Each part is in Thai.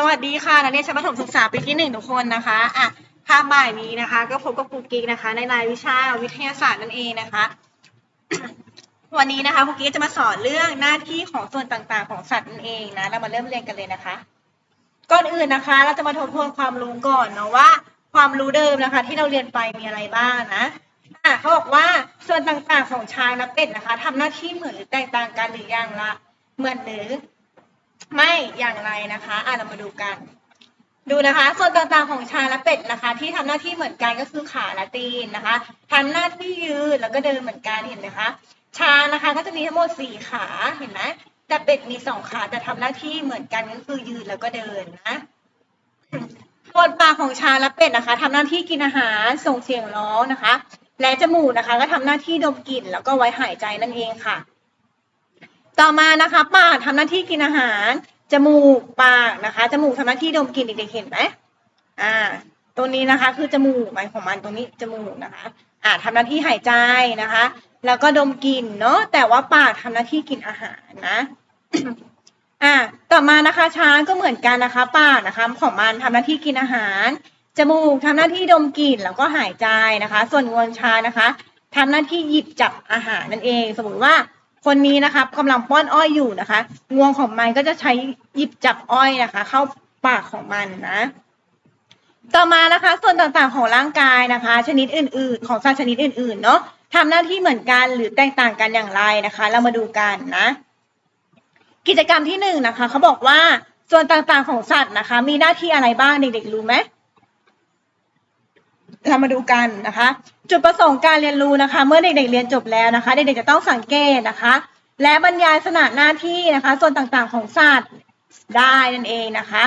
สวัสดีค่ะนักเรียนชั้นประถมศึกษาปีที่หนึ่งทุกคนนะคะอะภาพบ่ายนี้นะคะ ก็พบกับครูกิ๊กนะคะ ในรายวิชาวิทยาศาสตร์นั่นเองนะคะ วันนี้นะคะครูกิ๊กจะมาสอนเรื่องหน้าที่ของส่วนต่างๆ ของสัตว์นั่นเองนะเรามาเริ่มเรียนกันเลยนะคะ ก่อนอื่นนะคะ เราจะมาทบทวนความรู้ก่อนเนาะว่า ความรู้เดิมนะคะ ที่เราเรียนไปมีอะไรบ้างนะอะเขาบอกว่าส่วนต่างๆของช้างและเป็ดนะคะทำหน้าที่เหมือนหรือแตกต่างกันหรืออย่างละเหมือนหรือ ไม่อย่างไรนะคะอะเรามาดูกัน ดูนะคะ ส่วนต่างๆของชาและเป็ดนะคะ ที่ทำหน้าที่เหมือนกันก็คือขาและตีนนะคะทำหน้าที่ยืนแล้วก็เดินเหมือนกันเห็นไหมคะชานะคะก็จะมีทั้งหมดสี่ขาเห็นไหมแต่เป็ดมีสองขาแต่ทำหน้าที่เหมือนกันก็คือยืนแล้วก็เดินนะส่วนปากของชาและเป็ดนะคะทำหน้าที่กินอาหารส่งเสียงร้องนะคะ และจมูกนะคะ ก็ทำหน้าที่ดมกลิ่นแล้วก็ไว้หายใจนั่นเองค่ะ ต่อมานะคะปากทำหน้าที่กินอาหาร จมูกปากนะคะ จมูกทำหน้าที่ดมกลิ่นเด็กๆเห็นไหมอ่าตัวนี้นะคะคือจมูกหมายของมันตรงนี้จมูกนะคะอ่าทำหน้าที่หายใจนะคะ แล้วก็ดมกลิ่นเนาะแต่ว่าปากทำหน้าที่กินอาหารนะอ่าต่อมานะคะช้างก็เหมือนกันนะคะปากนะคะของมันทำหน้าที่กินอาหารจมูกทำหน้าที่ดมกลิ่นแล้วก็หายใจนะคะ ส่วนงวงช้างนะคะทำหน้าที่หยิบจับอาหารนั่นเอง สมมติว่า คนนี้นะคะกำลังป้อนอ้อยอยู่นะคะ งวงของมันก็จะใช้หยิบจับอ้อยนะคะ เข้าปากของมันนะ ต่อมานะคะ ส่วนต่างๆของร่างกายนะคะ ชนิดอื่น ๆ ของสัตว์ชนิดอื่น ๆ เนาะทำหน้าที่เหมือนกันหรือแตกต่างกันอย่างไรนะคะ เรามาดูกันนะ กิจกรรมที่หนึ่งนะคะเขาบอกว่าส่วนต่างๆของสัตว์นะคะ มีหน้าที่อะไรบ้างเด็กๆรู้ไหม เรามาดูกันนะคะ จุดประสงค์การเรียนรู้นะคะ เมื่อเด็กๆเรียนจบแล้วนะคะ เด็กๆจะต้องสังเกตนะคะ และบรรยายสนาหน้าที่นะคะ ส่วนต่างๆของสัตว์ได้นั่นเองนะคะ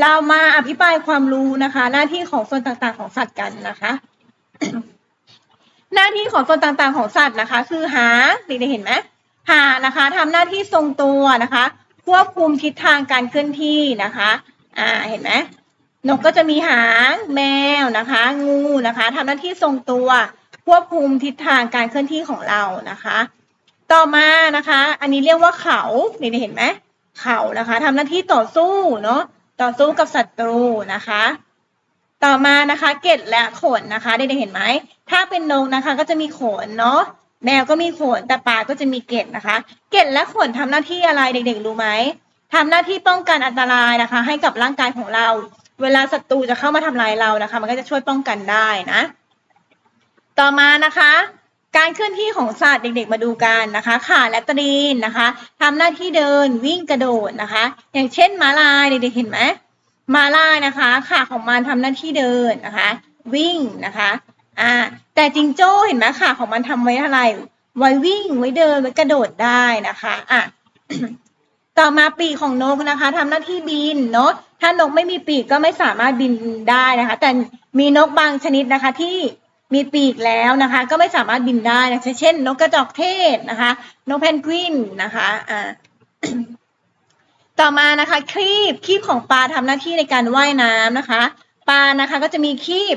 เรามาอภิปรายความรู้นะคะ หน้าที่ของส่วนต่างๆของสัตว์กันนะคะ หน้าที่ของส่วนต่างๆของสัตว์นะคะ คือหาเด็กๆเห็นไหมหานะคะทำหน้าที่ทรงตัวนะคะ ควบคุมทิศทางการเคลื่อนที่นะคะ อ่าเห็นไหม นกก็จะมีหางแมวนะคะ งูนะคะทำหน้าที่ทรงตัวควบคุมทิศทางการเคลื่อนที่ของเรานะคะ ต่อมานะคะ อันนี้เรียกว่าเขาเด็กๆเห็นไหมเขานะคะทำหน้าที่ต่อสู้เนาะต่อสู้กับศัตรูนะคะ ต่อมานะคะ เกล็ดและขนนะคะเด็กๆเห็นไหมถ้าเป็นนกนะคะ ก็จะมีขนเนาะแมวก็มีขนแต่ปลาก็จะมีเกล็ดนะคะ เกล็ดและขนทำหน้าที่อะไรเด็กๆรู้ไหมทำหน้าที่ป้องกันอันตรายนะคะ ให้กับร่างกายของเรา เวลาศัตรูจะเข้ามาทำลายเรานะคะ มันก็จะช่วยป้องกันได้นะ ต่อมานะคะ การเคลื่อนที่ของสัตว์เด็กๆมาดูกันนะคะขาและตีนนะคะทำหน้าที่เดินวิ่งกระโดดนะคะ อย่างเช่นม้าลายเด็กๆเห็นไหมม้าลายนะคะขาของมันทำหน้าที่เดินนะคะ วิ่งนะคะอ่าแต่จิงโจ้เห็นไหมขาของมันทำไว้อะไร ไว้วิ่งไว้เดินไว้กระโดดได้นะคะอะ ต่อมาปีกของนกนะคะทำหน้าที่บินเนาะถ้านกไม่มีปีกก็ไม่สามารถบินได้นะคะ แต่มีนกบางชนิดนะคะที่มีปีกแล้วนะคะ ก็ไม่สามารถบินได้นะะเช่น นกกระจอกเทศนะคะ นกเพนกวินนะคะอ่าต่อมานะคะครีบครีบของปลาทำหน้าที่ในการว่ายน้ำนะคะ ปลานะคะก็จะมีครีบ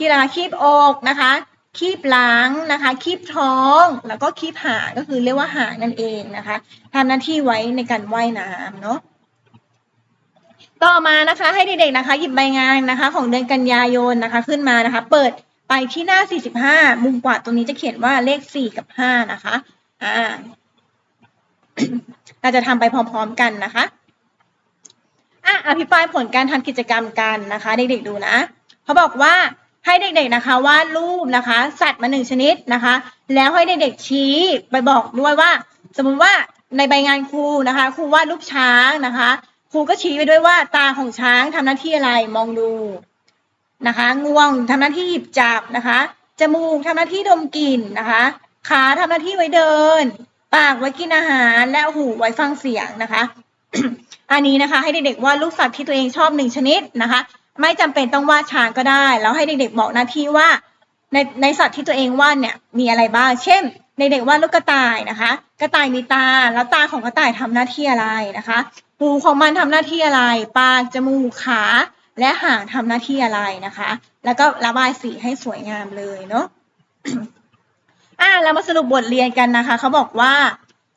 กีฬาครีบอกนะคะ คีบหลังนะคะ คีบท้อง แล้วก็คีบหางก็คือเรียกว่าหางนั่นเองนะคะทำหน้าที่ไว้ในการว่ายน้ำเนาะต่อมานะคะให้เด็กๆนะคะ หยิบใบงานนะคะ ของเดือนกันยายนนะคะ ขึ้นมานะคะ เปิดไปที่หน้า 45 มุมกวาตรงนี้จะเขียนว่าเลข 4 กับ 5 นะคะอ่าเราจะทำไปพร้อมๆกันนะคะอะอภิปรายผลการทำกิจกรรมกันนะคะ เด็กๆดูนะเขาบอกว่า ให้เด็กๆนะคะวาดรูปนะคะ สัตว์มาหนึ่งชนิดนะคะ แล้วให้เด็กๆชี้ไปบอกด้วยว่า สมมุติว่าในใบงานครูนะคะครูวาดรูปช้างนะคะ ครูก็ชี้ไปด้วยว่าตาของช้างทำหน้าที่อะไรมองดูนะคะงวงทำหน้าที่หยิบจับนะคะจมูกทำหน้าที่ดมกลิ่นนะคะขาทำหน้าที่ไว้เดิน ปากไว้กินอาหารและหูไว้ฟังเสียงนะคะ อันนี้นะคะ ให้เด็กๆวาดรูปสัตว์ที่ตัวเองชอบหนึ่งชนิดนะคะ ไม่จำเป็นต้องวาดช้างก็ได้ แล้วให้เด็กๆบอกหน้าที่ว่า ในในสัตว์ที่ตัวเองวาดเนี่ยมีอะไรบ้าง เช่นในเด็กวาดลูกกระต่ายนะคะ กระต่ายมีตา แล้วตาของกระต่ายทำหน้าที่อะไรนะคะหูของมันทำหน้าที่อะไร ปาก จมูก ขา และหางทำหน้าที่อะไรนะคะ แล้วก็ระบายสีให้สวยงามเลยเนาะอ่าเรามาสรุปบทเรียนกันนะคะ เขาบอกว่า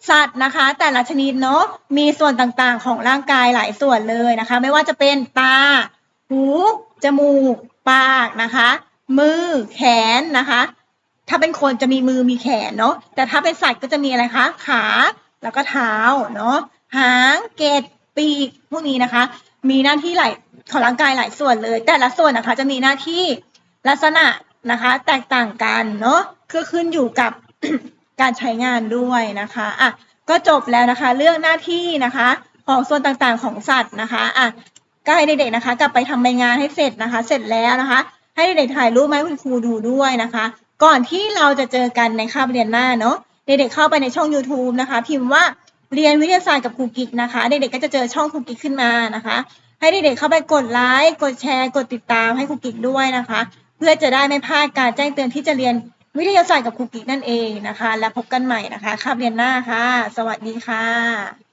สัตว์นะคะ แต่ละชนิดเนาะมีส่วนต่างๆ ของร่างกายหลายส่วนเลยนะคะ ไม่ว่าจะเป็นตา หู จมูก ปากนะคะ มือ แขนนะคะ ถ้าเป็นคนจะมีมือมีแขนเนาะ แต่ถ้าเป็นสัตว์ก็จะมีอะไรคะ ขา แล้วก็เท้า เนาะ หาง เกตปีก พวกนี้นะคะ มีหน้าที่หลายของร่างกายหลายส่วนเลย แต่ละส่วนนะคะจะมีหน้าที่ลักษณะนะคะ แตกต่างกันเนาะคือขึ้นอยู่กับการใช้งานด้วยนะคะ อะ ก็จบแล้วนะคะ เรื่องหน้าที่นะคะ ของส่วนต่างๆของสัตว์นะคะ อะ ก็ให้เด็กๆนะคะ กลับไปทำใบงานให้เสร็จนะคะ เสร็จแล้วนะคะ ให้เด็กๆถ่ายรูปมาให้คุณครูดูด้วยนะคะ ก่อนที่เราจะเจอกันในคาบเรียนหน้าเนาะเด็กๆเข้าไปในช่อง YouTube นะคะ พิมพ์ว่าเรียนวิทยาศาสตร์กับครูกิกนะคะ เด็กๆก็จะเจอช่องครูกิกขึ้นมานะคะ ให้เด็กๆเข้าไปกดไลค์กดแชร์ กดติดตามให้ครูกิกด้วยนะคะ เพื่อจะได้ไม่พลาดการแจ้งเตือนที่จะเรียนวิทยาศาสตร์กับครูกิกนั่นเองนะคะ และพบกันใหม่นะคะคาบเรียนหน้าค่ะ สวัสดีค่ะ